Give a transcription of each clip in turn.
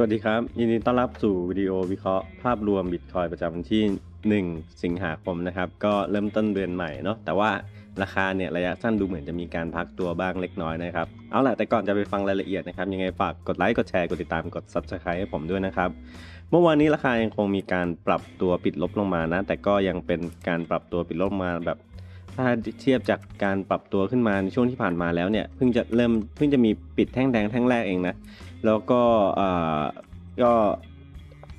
สวัสดีครับ ยินดีต้อนรับสู่วิดีโอวิเคราะห์ภาพรวมบิตคอยประจำวันที่ 1 สิงหาคมนะครับ ก็เริ่มต้นเดือนใหม่เนาะแต่ว่าราคาเนี่ยระยะสั้นดูเหมือนจะมีการพักตัวบ้างเล็กน้อยนะครับ เอาล่ะแต่ก่อนจะไปฟังรายละเอียดนะครับ ยังไงฝากกดไลค์กดแชร์กดติดตามกด Subscribe ให้ผมด้วยนะครับ เมื่อวานนี้ราคายังคงมีการปรับตัวปิดลบลงมานะ แต่ก็ยังเป็นการปรับตัวปิดลบมาแบบ ถ้าเทียบจากการปรับตัวขึ้นมาในช่วงที่ผ่านมาแล้วเนี่ยเพิ่งจะเริ่มเพิ่งจะมีปิดแท่งแดงแท่งแรกเองนะแล้วก็เอ่อก็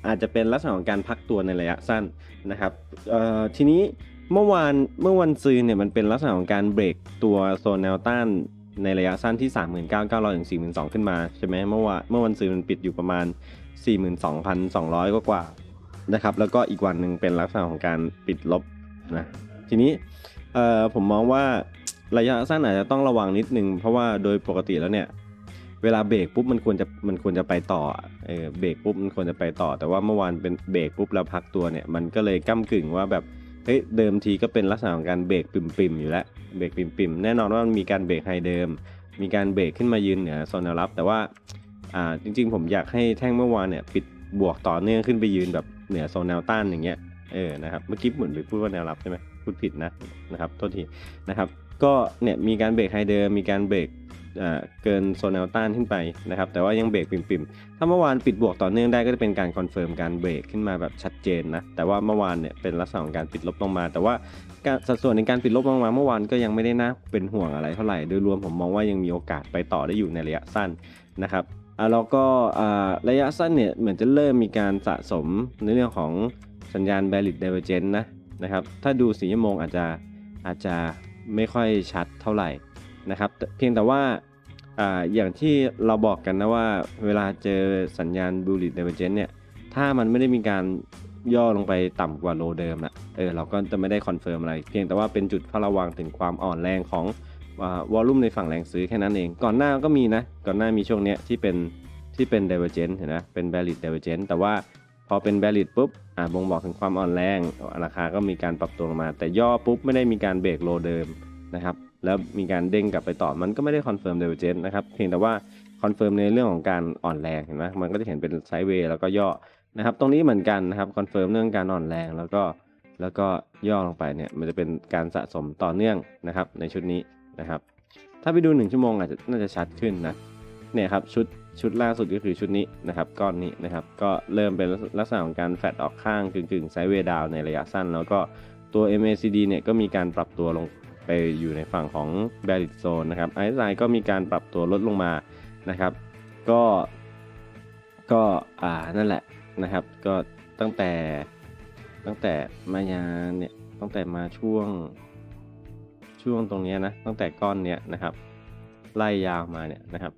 อาจจะเป็นลักษณะของการพักตัวในระยะสั้นนะครับเอ่อทีนี้เมื่อวานเมื่อวันซืนเนี่ยมันเป็นลักษณะของการเบรกตัวโซนแนวต้านในระยะสั้นที่ 39,900ถึง42,000 ขึ้นมาใช่ไหมเมื่อวานเมื่อวันซืนมันปิดอยู่ประมาณ 42,200 กว่ากว่านะครับแล้วก็อีกวันหนึ่งเป็นลักษณะของการปิดลบนะทีนี้ เอ่อผมมองว่าระยะสั้นอาจจะต้องระวังนิดนึง เพราะว่าโดยปกติแล้วเนี่ย เวลาเบรกปุ๊บมันควรจะมันควรจะไปต่อเออเบรกปุ๊บมันควรจะไปต่อ แต่ว่าเมื่อวานเป็นเบรกปุ๊บแล้วพักตัวเนี่ยมันก็เลยก้ากึ่งว่าแบบเฮ้ยเดิมทีก็เป็นลักษณะของการเบรกปิ่มๆอยู่แล้วเบรกปิ่มๆแน่นอนว่ามันมีการเบรกไฮเดิม มีการเบรกขึ้นมายืนเหนือโซนแนวรับ แต่ว่าอ่าจริง ๆ ผมอยากให้แท่งเมื่อวานเนี่ยปิดบวกต่อเนื่องขึ้นไปยืนแบบเหนือโซนแนวต้านอย่างเงี้ยเออนะครับเมื่อกี้เหมือนไปพูดว่าแนวรับใช่ไหมพูดผิดนะนะครับโทษทีนะครับ ก็เนี่ยมีการเบรกไฮเดิมมีการเบรกเกินโซนแนวต้านขึ้นไปนะครับ แต่ว่ายังเบรกปิ่มๆ ถ้าเมื่อวานปิดบวกต่อเนื่องได้ก็จะเป็นการคอนเฟิร์มการเบรกขึ้นมาแบบชัดเจนนะ แต่ว่าเมื่อวานเนี่ยเป็นลักษณะของการปิดลบลงมา แต่ว่าสัดส่วนในการปิดลบลงมาเมื่อวานก็ยังไม่ได้น่าเป็นห่วงอะไรเท่าไหร่ โดยรวมผมมองว่ายังมีโอกาสไปต่อได้อยู่ในระยะสั้นนะครับแล้วก็ระยะสั้นเนี่ยเหมือนจะเริ่มมีการสะสมในเรื่องของสัญญาณ bearish divergence นะ นะครับ ถ้าดูสีชั่วโมงอาจจะอาจจะไม่ค่อยชัดเท่าไหร่นะครับ เพียงแต่ว่าอย่างที่เราบอกกันนะว่าเวลาเจอสัญญาณ bullish divergence เนี่ยถ้ามันไม่ได้มีการย่อลงไปต่ำกว่าโลเดิมอะเออเราก็จะไม่ได้คอนเฟิร์มอะไร เพียงแต่ว่าเป็นจุดเฝ้าระวังถึงความอ่อนแรงของวอลลุ่มในฝั่งแรงซื้อแค่นั้นเอง ก่อนหน้าก็มีนะ ก่อนหน้ามีช่วงเนี้ยที่เป็นที่เป็น divergent เห็นไหมเป็น bearish divergent แต่ว่า พอเป็น bearish ปุ๊บอ่าบ่งบอกถึงความอ่อนแรงราคาก็มีการปรับตัวลงมา แต่ย่อปุ๊บไม่ได้มีการเบรกโลเดิมนะครับแล้วมีการเด้งกลับไปต่อมันก็ไม่ได้คอนเฟิร์มเดเวเจนนะครับเพียงแต่ว่าคอนเฟิร์มในเรื่องของการอ่อนแรงเห็นไหมมันก็จะเห็นเป็นไซด์เวย์แล้วก็ย่อนะครับตรงนี้เหมือนกันนะครับคอนเฟิร์มเรื่องการอ่อนแรงแล้วก็แล้วก็ย่อลงไปเนี่ยมันจะเป็นการสะสมต่อเนื่องนะครับในชุดนี้นะครับ ถ้าไปดู 1 ชั่วโมงอาจจะน่าจะชัดขึ้นนะเนี่ยครับชุด ชุดล่าสุดก็คือชุดนี้นะครับก้อนนี้นะครับ ก็เริ่มเป็นลักษณะของการแฟดออกข้างกึ่งๆไซด์เวดาวในระยะสั้น แล้วก็ตัว MACD เนี่ยก็มีการปรับตัวลงไปอยู่ในฝั่งของ b a r i t Zone นะครับ RSI ก็มีการปรับตัวลดลงมานะครับ ก็ก็อ่านั่นแหละนะครับ ก็ตั้งแต่ตั้งแต่มายาเนี่ยตั้งแต่มาช่วงช่วงตรงนี้นะตั้งแต่ก้อนเนี้ยนะครับ ไล่ยาวมาเนี่ยนะครับ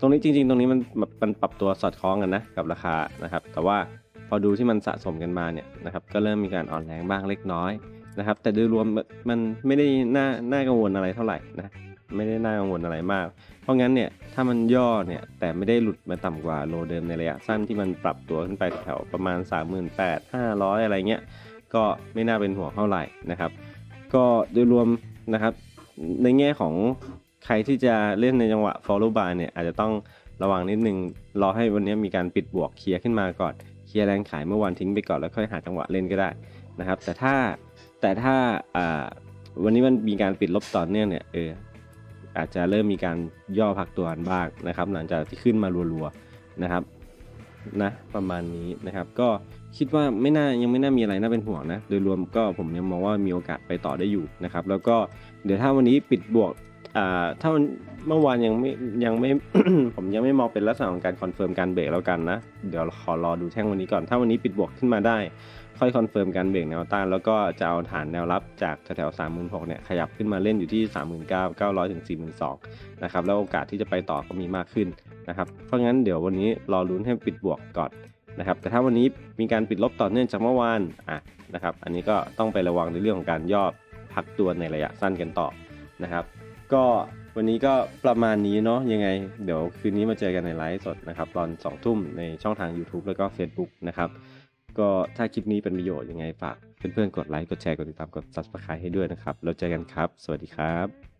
ตรงนี้จริง ๆ ตรงนี้มันมันปรับตัวสอดคล้องกันนะกับราคานะครับ แต่ว่าพอดูที่มันสะสมกันมาเนี่ยนะครับ ก็เริ่มมีการอ่อนแรงบ้างเล็กน้อยนะครับ แต่โดยรวมมันไม่ได้น่าน่ากังวลอะไรเท่าไหร่นะไม่ได้น่ากังวลอะไรมาก เพราะงั้นเนี่ยถ้ามันย่อเนี่ยแต่ไม่ได้หลุดมาต่ำกว่าโลเดิมในระยะสั้นที่มันปรับตัวขึ้นไปแถวประมาณ 38,500 อะไรเงี้ยก็ไม่น่าเป็นห่วงเท่าไหร่นะครับ ก็โดยรวมนะครับในแง่ของ ใครที่จะเล่นในจังหวะ follow by เนี่ยอาจจะต้องระวังนิดนึงรอให้วันนี้มีการปิดบวกเคลียร์ขึ้นมาก่อนเคลียร์แรงขายเมื่อวันทิ้งไปก่อนแล้วค่อยหาจังหวะเล่นก็ได้นะครับ แต่ถ้าแต่ถ้าอ่าวันนี้มันมีการปิดลบต่อเนื่องเนี่ยเอออาจจะเริ่มมีการย่อพักตัวกันบ้างนะครับ หลังจากที่ขึ้นมารัวๆนะครับนะประมาณนี้นะครับ ก็คิดว่าไม่น่ายังไม่น่ามีอะไรน่าเป็นห่วงนะ โดยรวมก็ผมยังมองว่ามีโอกาสไปต่อได้อยู่นะครับ แล้วก็เดี๋ยวถ้าวันนี้ปิดบวก อ่าถ้าเมื่อวานยังไม่ยังไม่ ผมยังไม่มองเป็นลักษณะของการคอนเฟิร์มการเบรกแล้วกันนะเดี๋ยวขอรอดูแท่งวันนี้ก่อน ถ้าวันนี้ปิดบวกขึ้นมาได้ ค่อยคอนเฟิร์มการเบรกแนวต้าน แล้วก็จะเอาฐานแนวรับจากแถวๆ3 6 0 0 0เนี่ยขยับขึ้นมาเล่นอยู่ที่39,900ถึง42,000นะครับแล้วโอกาสที่จะไปต่อก็มีมากขึ้นนะครับเพราะงั้นเดี๋ยววันนี้รอลุ้นให้ปิดบวกก่อนนะครับแต่ถ้าวันนี้มีการปิดลบต่อเนื่องจากเมื่อวานอะนะครับอันนี้ก็ต้องไประวังในเรื่องของการย่อพักตัวในระยะสั้นกันต่อนะครับ ก็วันนี้ก็ประมาณนี้เนาะยังไง เดี๋ยวคืนนี้มาเจอกันในไลฟ์สดนะครับ ตอน2ทุ่มในช่องทาง YouTube แล้วก็ Facebook นะครับ ก็ถ้าคลิปนี้เป็นประโยชน์ยังไงฝากเพื่อนๆกดไลค์กดแชร์กดติดตามกด Subscribe ให้ด้วยนะครับ แล้วเจอกันครับ สวัสดีครับ